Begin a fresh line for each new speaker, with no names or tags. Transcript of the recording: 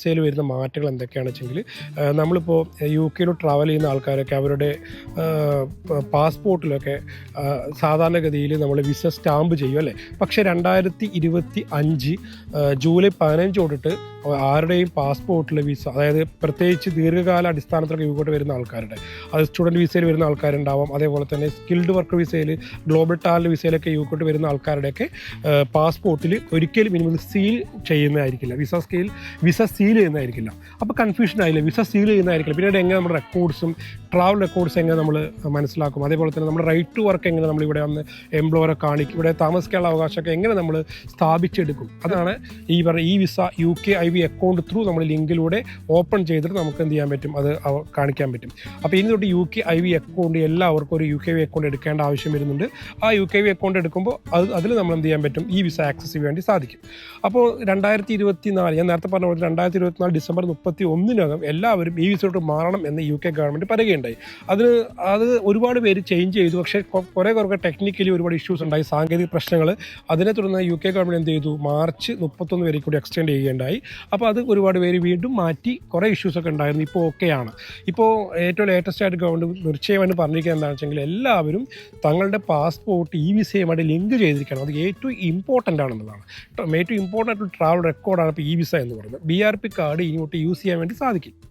വിസയിൽ വരുന്ന മാറ്റങ്ങൾ എന്തൊക്കെയാണെന്ന് വെച്ചെങ്കിൽ നമ്മളിപ്പോൾ യു കെയിൽ ട്രാവൽ ചെയ്യുന്ന ആൾക്കാരൊക്കെ അവരുടെ പാസ്പോർട്ടിലൊക്കെ സാധാരണഗതിയിൽ നമ്മൾ വിസ സ്റ്റാമ്പ് ചെയ്യും അല്ലേ? പക്ഷേ രണ്ടായിരത്തി ഇരുപത്തി അഞ്ച് ജൂലൈ പതിനഞ്ച് തൊട്ടിട്ട് ആരുടെയും പാസ്പോർട്ടിലെ വിസ അതായത് പ്രത്യേകിച്ച് ദീർഘകാല അടിസ്ഥാനത്തിലൊക്കെ യുക്കോട്ട് വരുന്ന ആൾക്കാരുടെ അത് സ്റ്റുഡന്റ് വിസയിൽ വരുന്ന ആൾക്കാരുണ്ടാവാം. അതേപോലെ തന്നെ സ്കിൽഡ് വർക്ക് വിസയിൽ ഗ്ലോബൽ ടാലന്റ് വിസയിലൊക്കെ യുക്കോട്ട് വരുന്ന ആൾക്കാരുടെയൊക്കെ പാസ്പോർട്ടിൽ ഒരിക്കലും മിനിമം സീൽ ചെയ്യുന്നതായിരിക്കില്ല. വിസ സ്കെയിൽ വിസ സീൽ ചെയ്യുന്നതായിരിക്കില്ല. അപ്പോൾ കൺഫ്യൂഷൻ ആയില്ല? വിസ സീൽ ചെയ്യുന്നതായിരിക്കില്ല. പിന്നീട് എങ്ങനെ നമ്മുടെ റെക്കോർഡ്സും ട്രാവൽ റെക്കോർഡ്സ് എങ്ങനെ നമ്മൾ മനസ്സിലാക്കും? അതേപോലെ തന്നെ നമ്മുടെ റൈറ്റ് ടു വർക്ക് എങ്ങനെ നമ്മൾ ഇവിടെ വന്ന് എംപ്ലോയറെ കാണിക്കും? ഇവിടെ താമസിക്കാനുള്ള അവകാശമൊക്കെ എങ്ങനെ നമ്മൾ സ്ഥാപിച്ചെടുക്കും? അതാണ് ഈ പറഞ്ഞ ഈ visa U K I V account through നമ്മൾ ലിങ്കിലൂടെ ഓപ്പൺ ചെയ്തിട്ട് നമുക്ക് എന്ത് ചെയ്യാൻ പറ്റും? അത് കാണിക്കാൻ പറ്റും. അപ്പോൾ ഇനി തൊട്ട് U K I V account എല്ലാവർക്കും ഒരു യു കെ വി അക്കൗണ്ട് എടുക്കേണ്ട ആവശ്യം വരുന്നുണ്ട്. ആ യു കെ വി അക്കൗണ്ട് എടുക്കുമ്പോൾ അത് അതിൽ നമ്മൾ എന്ത് ചെയ്യാൻ പറ്റും? ഈ വിസ ആക്സസ് വേണ്ടി സാധിക്കും. അപ്പോൾ രണ്ടായിരത്തി ഇരുപത്തി നാല് ഞാൻ നേരത്തെ പറഞ്ഞ പോലെ രണ്ടായിരത്തി ഇരുപത്തിനാല് ഡിസംബർ മുപ്പത്തി ഒന്നിനകം എല്ലാവരും ഈ വിസയോട്ട് മാറണം എന്ന് യു കെ ഗവൺമെന്റ് പറയുകയുണ്ടായി. അതിന് അത് ഒരുപാട് പേര് ചേഞ്ച് ചെയ്തു. പക്ഷേ കുറേ കുറേ ടെക്നിക്കലി ഒരുപാട് ഇഷ്യൂസ് ഉണ്ടായി. സാങ്കേതിക പ്രശ്നങ്ങൾ. അതിനെ തുടർന്ന് യു കെ ഗവൺമെന്റ് എന്ത് ചെയ്തു? മാർച്ച് മുപ്പത്തൊന്ന് വരെ കൂടി എക്സ്റ്റെൻഡ് ചെയ്യുകയുണ്ടായി. അപ്പോൾ അത് ഒരുപാട് പേര് വീണ്ടും മാറ്റി കുറേ ഇഷ്യൂസ് ഒക്കെ ഉണ്ടായിരുന്നു. ഇപ്പോൾ ഓക്കെയാണ് ഇപ്പോൾ ഏറ്റവും ലേറ്റസ്റ്റ് ആയിട്ട് ഗവൺമെന്റ് നിർച്ചയമായിട്ട് പറഞ്ഞിരിക്കുന്നത് എന്താണെന്ന് വെച്ചെങ്കിൽ എല്ലാവരും തങ്ങളുടെ പാസ്പോർട്ട് ഈ വിസയുമായിട്ട് ലിങ്ക് ചെയ്തിരിക്കണം. അത് ഏറ്റവും ഇമ്പോർട്ടന്റ് ആണെന്നുള്ളതാണ്. ഏറ്റവും ഇമ്പോർട്ടന്റ് ആയിട്ടുള്ള ട്രാവൽ റെക്കോർഡാണ് ഇപ്പോൾ ഇ വിസ എന്ന് പറയുന്നത്. ബി ആർ പി കാർഡ് ഇങ്ങോട്ട് യൂസ് ചെയ്യാൻ വേണ്ടി സാധിക്കും.